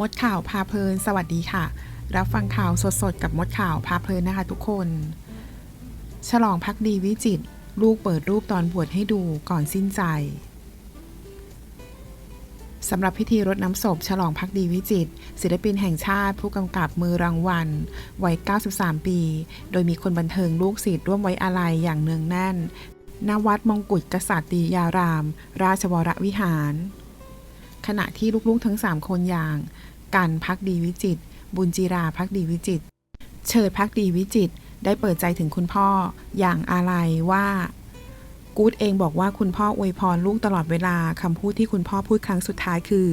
มดข่าวพาเพลิน สวัสดีค่ะ รับฟังข่าวสดๆ กับมดข่าวพาเพลินนะคะทุกคน ฉลองพักดีวิจิตรลูกเปิดรูปตอนบวชให้ดูก่อนสิ้นใจสำหรับพิธีรดน้ำศพ ฉลองพักดีวิจิตรศิลปินแห่งชาติผู้กำกับมือรางวัลวัย 93 ปี โดยมีคนบันเทิงลูกศิษย์ร่วมไว้อาลัยอย่างเนืองแน่นณวัดมงกุฎกษัตริยาราม ราชวรวิหาร ขณะที่ลูกๆทั้ง 3 คนอย่าง กันพักดีวิจิต บุญจีราพักดีวิจิต เชิดพักดีวิจิต ได้เปิดใจถึงคุณพ่ออย่างอาลัยว่ากู๊ดเองบอกว่าคุณพ่ออวยพรลูกตลอดเวลาคำพูดที่คุณพ่อพูดครั้งสุดท้ายคือ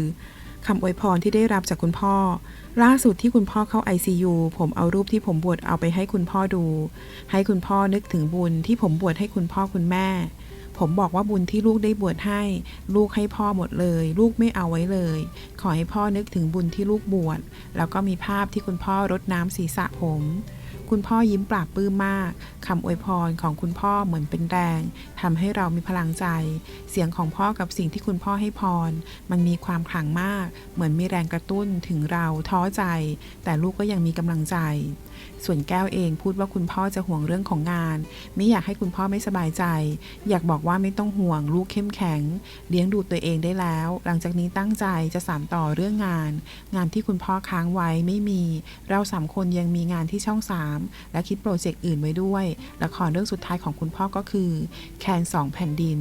คำอวยพรที่ได้รับจากคุณพ่อ ล่าสุดที่คุณพ่อเข้า ICU ผมเอารูปที่ผมบวชเอาไปให้คุณพ่อดู ให้คุณพ่อนึกถึงบุญที่ผมบวชให้คุณพ่อคุณแม่ ผมบอกว่าบุญที่ลูกได้บวชให้ ลูกให้พ่อหมดเลย ลูกไม่เอาไว้เลย ขอให้พ่อนึกถึงบุญที่ลูกบวชแล้วก็มีภาพที่คุณพ่อรดน้ำศีรษะผม คุณพ่อยิ้มปราบปลื้มมาก คำอวยพรของคุณพ่อเหมือนเป็นแรงทำให้เรามีพลังใจ เสียงของพ่อกับสิ่งที่คุณพ่อให้พร มันมีความขลังมาก เหมือนมีแรงกระตุ้นถึงเราท้อใจ แต่ลูกก็ยังมีกำลังใจ ส่วนแก้วเองพูดว่าคุณพ่อจะห่วงเรื่องของงาน ไม่อยากให้คุณพ่อไม่สบายใจ อยากบอกว่าไม่ต้องห่วงลูกเข้มแข็ง เลี้ยงดูตัวเองได้แล้ว หลังจากนี้ตั้งใจจะสานต่อเรื่องงาน งานที่คุณพ่อค้างไว้ไม่มี เราสามคนยังมีงานที่ช่องสามและคิดโปรเจกต์อื่นไว้ด้วย ละครเรื่องสุดท้ายของคุณพ่อก็คือ แคนสองแผ่นดิน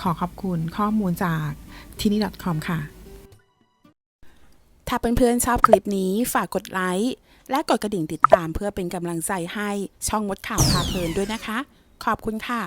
ขอขอบคุณข้อมูลจากที่นี่ .com ค่ะ ถ้าเพื่อนๆชอบคลิปนี้ฝากกดไลค์และกดกระดิ่งติดตามเพื่อเป็นกำลังใจให้ช่องมดข่าวพาเพลินด้วยนะคะ ขอบคุณค่ะ